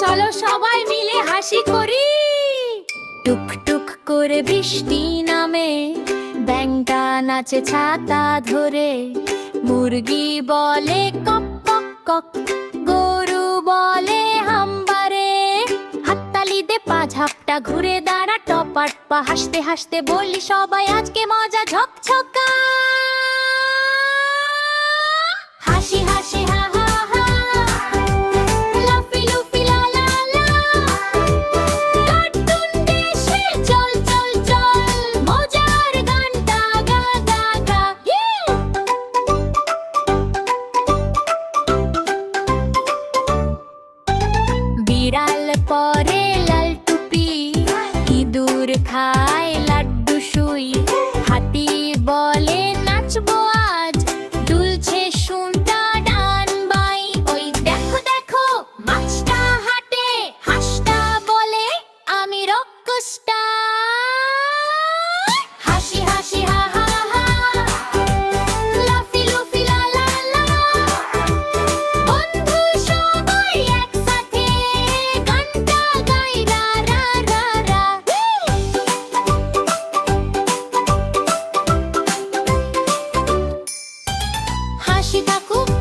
চলো সবাই মিলে হাসি করে। বৃষ্টি নামে ব্যাংটা নাচে ছাতা ধরে। মুরগি বলে কক কক কক, গরু বলে হাম্বারে হাততালি দে পা ঝাপটা, ঘুরে দাঁড়া টপাট পা হাসতে হাসতে বলি সবাই, আজকে মজা ঝকঝকা। পরে লাল টুপি ইঁদুর খায় লাড্ডু সুই। হাতি বলে, নাচবো আজ। দুলছে শুনটা ডান বাই। ওই দেখো দেখো, মাছটা হাটে। হাসটা বলে, আমি রক্কস takut